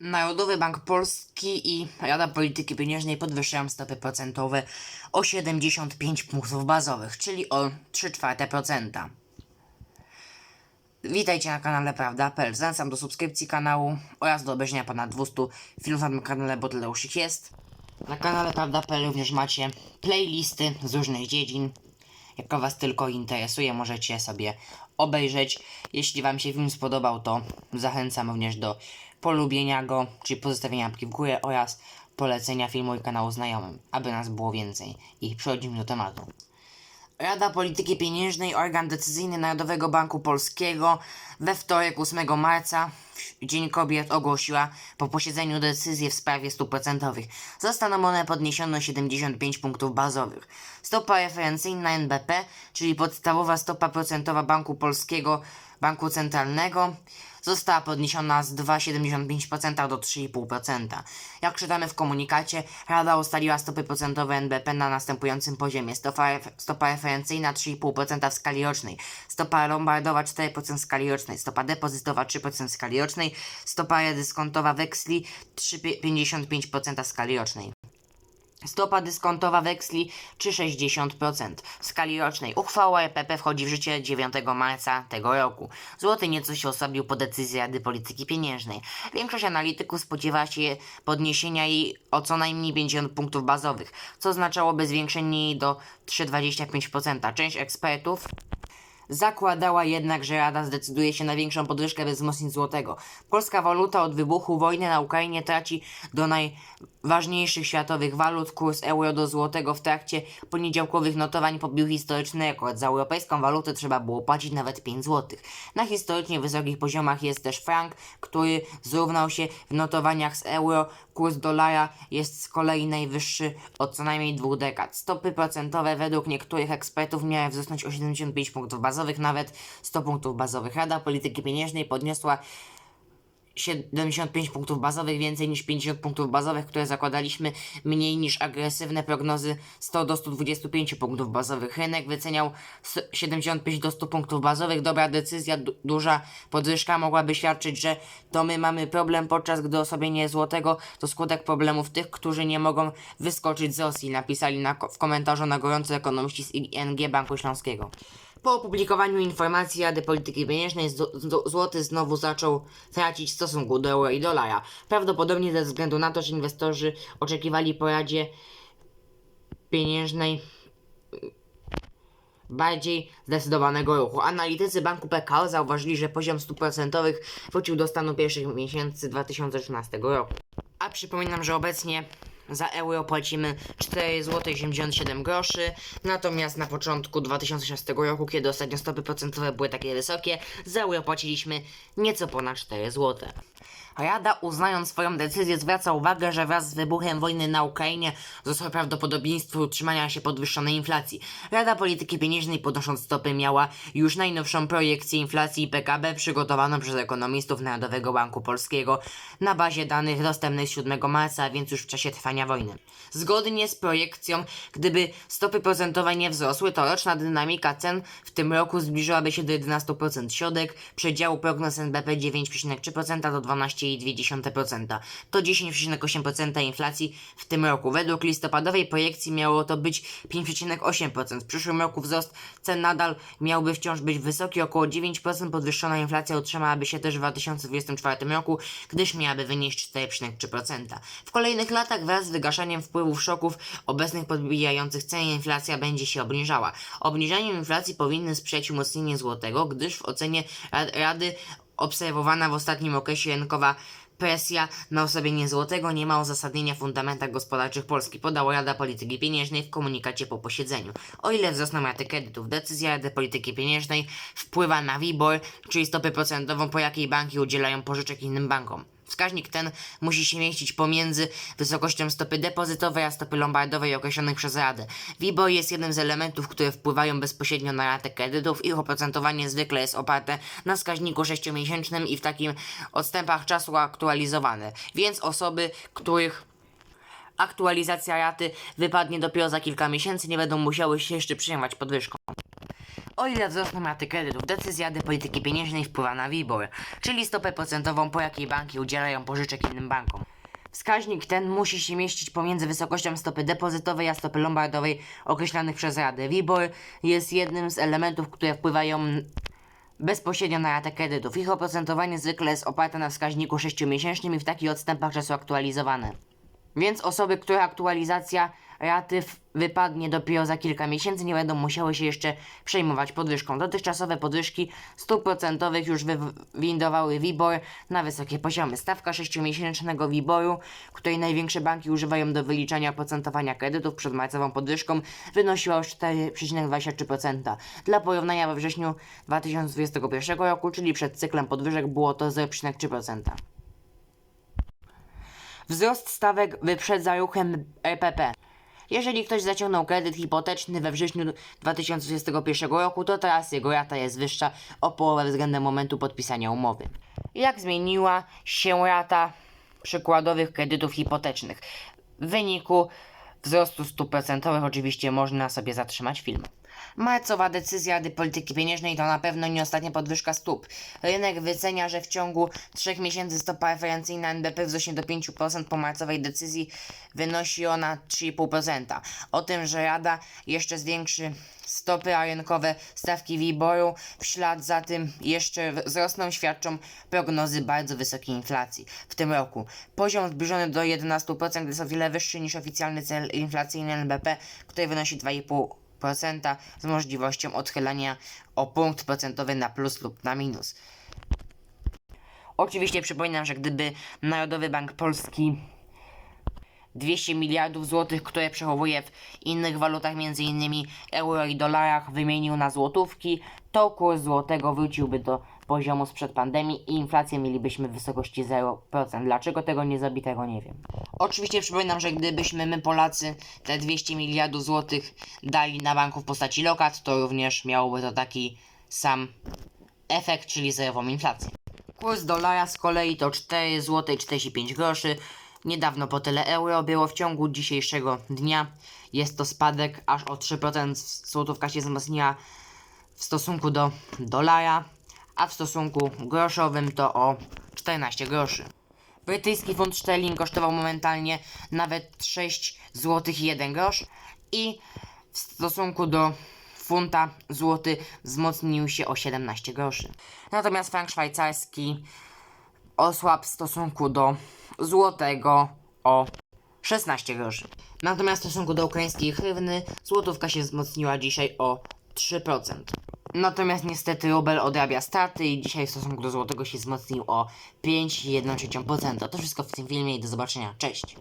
Narodowy Bank Polski i Rada Polityki Pieniężnej podwyższają stopy procentowe o 75 punktów bazowych, czyli o 3 czwarte procenta. Witajcie na kanale Prawda.pl. Zachęcam do subskrypcji kanału oraz do obejrzenia ponad 200 filmów na tym kanale, bo tyle już ich jest. Na kanale Prawda.pl również macie playlisty z różnych dziedzin. Jak Was tylko interesuje, możecie sobie obejrzeć. Jeśli Wam się film spodobał, to zachęcam również do polubienia go, czyli pozostawienia łapki w górę oraz polecenia filmu i kanału znajomym, aby nas było więcej. I przechodzimy do tematu. Rada Polityki Pieniężnej, organ decyzyjny Narodowego Banku Polskiego, we wtorek 8 marca, Dzień Kobiet, ogłosiła po posiedzeniu decyzję w sprawie stóp procentowych. Zostaną one podniesione o 75 punktów bazowych. Stopa referencyjna NBP, czyli podstawowa stopa procentowa Banku Polskiego, Banku Centralnego, została podniesiona z 2,75% do 3,5%. Jak czytamy w komunikacie, Rada ustaliła stopy procentowe NBP na następującym poziomie. Stopa, stopa referencyjna 3,5% w skali rocznej, stopa lombardowa 4% w skali rocznej, stopa depozytowa 3% w skali rocznej, stopa redyskontowa weksli 3,55% w skali rocznej. Stopa dyskontowa weksli 3,60% w skali rocznej. Uchwała EPP wchodzi w życie 9 marca tego roku. Złoty nieco się osłabił po decyzji Rady Polityki Pieniężnej. Większość analityków spodziewa się podniesienia jej o co najmniej 50 punktów bazowych, co oznaczałoby zwiększenie jej do 3,25%. Część ekspertów Zakładała jednak, że Rada zdecyduje się na większą podwyżkę bez wzmocnień złotego. Polska waluta od wybuchu wojny na Ukrainie traci do najważniejszych światowych walut. Kurs euro do złotego w trakcie poniedziałkowych notowań pobił historyczny rekord. Za europejską walutę trzeba było płacić nawet 5 zł. Na historycznie wysokich poziomach jest też frank, który zrównał się w notowaniach z euro. Kurs dolara jest z kolei najwyższy od co najmniej dwóch dekad. Stopy procentowe według niektórych ekspertów miały wzrosnąć o 75 punktów bazowych, nawet 100 punktów bazowych. Rada Polityki Pieniężnej podniosła 75 punktów bazowych, więcej niż 50 punktów bazowych, które zakładaliśmy, mniej niż agresywne prognozy 100 do 125 punktów bazowych. Rynek wyceniał s- 75 do 100 punktów bazowych. Dobra decyzja, du- duża podwyżka mogłaby świadczyć, że to my mamy problem, podczas gdy osłabienie złotego to skutek problemów tych, którzy nie mogą wyskoczyć z Rosji, napisali na, ko- w komentarzu na gorąco ekonomiści z ING Banku Śląskiego. Po opublikowaniu informacji Rady Polityki Pieniężnej złoty znowu zaczął tracić w stosunku do euro i dolara. Prawdopodobnie ze względu na to, że inwestorzy oczekiwali po Radzie Pieniężnej bardziej zdecydowanego ruchu. Analitycy banku PKO zauważyli, że poziom stóp procentowych wrócił do stanu pierwszych miesięcy 2013 roku. A przypominam, że obecnie za euro płacimy 4,87 groszy, natomiast na początku 2006 roku, kiedy ostatnio stopy procentowe były takie wysokie, za euro płaciliśmy nieco ponad 4 zł. Rada, uznając swoją decyzję, zwraca uwagę, że wraz z wybuchem wojny na Ukrainie wzrosło prawdopodobieństwo utrzymania się podwyższonej inflacji. Rada Polityki Pieniężnej podnosząc stopy miała już najnowszą projekcję inflacji i PKB przygotowaną przez ekonomistów Narodowego Banku Polskiego na bazie danych dostępnych 7 marca, a więc już w czasie trwania wojny. Zgodnie z projekcją, gdyby stopy procentowe nie wzrosły, to roczna dynamika cen w tym roku zbliżyłaby się do 11%. Środek przedziału prognoz NBP 9,3% do 12,2%. To 10,8% inflacji w tym roku. Według listopadowej projekcji miało to być 5,8%. W przyszłym roku wzrost cen nadal miałby wciąż być wysoki, około 9%. Podwyższona inflacja utrzymałaby się też w 2024 roku, gdyż miałaby wynieść 4,3%. W kolejnych latach wraz z wygaszaniem wpływów szoków obecnych podbijających ceny inflacja będzie się obniżała. Obniżaniu inflacji powinny sprzyjać umocnienie złotego, gdyż w ocenie Ra- Rady obserwowana w ostatnim okresie rynkowa presja na osłabienie złotego nie ma uzasadnienia w fundamentach gospodarczych Polski, podała Rada Polityki Pieniężnej w komunikacie po posiedzeniu. O ile wzrosną raty kredytów, decyzja Rady Polityki Pieniężnej wpływa na WIBOR, czyli stopę procentową, po jakiej banki udzielają pożyczek innym bankom. Wskaźnik ten musi się mieścić pomiędzy wysokością stopy depozytowej a stopy lombardowej określonych przez Radę. WIBOR jest jednym z elementów, które wpływają bezpośrednio na ratę kredytów. Ich oprocentowanie zwykle jest oparte na wskaźniku 6-miesięcznym i w takim odstępach czasu aktualizowane. Więc osoby, których aktualizacja raty wypadnie dopiero za kilka miesięcy, nie będą musiały się jeszcze przejmować podwyżką. O ile wzrosną raty kredytów, decyzja Rady Polityki Pieniężnej wpływa na WIBOR, czyli stopę procentową, po jakiej banki udzielają pożyczek innym bankom. Wskaźnik ten musi się mieścić pomiędzy wysokością stopy depozytowej a stopy lombardowej określanych przez Radę. WIBOR jest jednym z elementów, które wpływają bezpośrednio na ratę kredytów. Ich oprocentowanie zwykle jest oparte na wskaźniku 6-miesięcznym i w takich odstępach czasu aktualizowane. Więc osoby, które aktualizacja raty wypadnie dopiero za kilka miesięcy, nie będą musiały się jeszcze przejmować podwyżką. Dotychczasowe podwyżki stóp procentowych już wywindowały WIBOR na wysokie poziomy. Stawka 6-miesięcznego WIBORu, której największe banki używają do wyliczania oprocentowania kredytów przed marcową podwyżką, wynosiła już 4,23%. Dla porównania we wrześniu 2021 roku, czyli przed cyklem podwyżek, było to 0,3%. Wzrost stawek wyprzedza ruchem RPP. Jeżeli ktoś zaciągnął kredyt hipoteczny we wrześniu 2021 roku, to teraz jego rata jest wyższa o połowę względem momentu podpisania umowy. Jak zmieniła się rata przykładowych kredytów hipotecznych? W wyniku wzrostu stóp procentowych oczywiście można sobie zatrzymać film. Marcowa decyzja Rady Polityki Pieniężnej to na pewno nie ostatnia podwyżka stóp. Rynek wycenia, że w ciągu 3 miesięcy stopa referencyjna NBP wzrośnie do 5% po marcowej decyzji wynosi ona 3,5%. O tym, że Rada jeszcze zwiększy stopy, a rynkowe stawki WIBOR-u w ślad za tym jeszcze wzrosną, świadczą prognozy bardzo wysokiej inflacji w tym roku. Poziom zbliżony do 11% jest o wiele wyższy niż oficjalny cel inflacyjny NBP, który wynosi 2,5% z możliwością odchylania o punkt procentowy na plus lub na minus. Oczywiście przypominam, że gdyby Narodowy Bank Polski 200 miliardów złotych, które przechowuje w innych walutach, m.in. euro i dolarach, wymienił na złotówki, to kurs złotego wróciłby do poziomu sprzed pandemii i inflację mielibyśmy w wysokości 0%. Dlaczego tego nie zrobi, tego nie wiem. Oczywiście przypominam, że gdybyśmy my Polacy te 200 miliardów złotych dali na banku w postaci lokat, to również miałoby to taki sam efekt, czyli zerową inflację. Kurs dolara z kolei to 4 zł 45 groszy. Niedawno po tyle euro było w ciągu dzisiejszego dnia. Jest to spadek aż o 3%. Złotówka się wzmocniła w stosunku do dolara, a w stosunku groszowym to o 14 groszy. Brytyjski funt sterling kosztował momentalnie nawet 6 zł 1 grosz i w stosunku do funta złoty wzmocnił się o 17 groszy. Natomiast frank szwajcarski osłabł w stosunku do złotego o 16 groszy. Natomiast w stosunku do ukraińskiej hrywny złotówka się wzmocniła dzisiaj o 3%. Natomiast niestety rubel odrabia straty i dzisiaj w stosunku do złotego się wzmocnił o 5,1%. To wszystko w tym filmie i do zobaczenia. Cześć!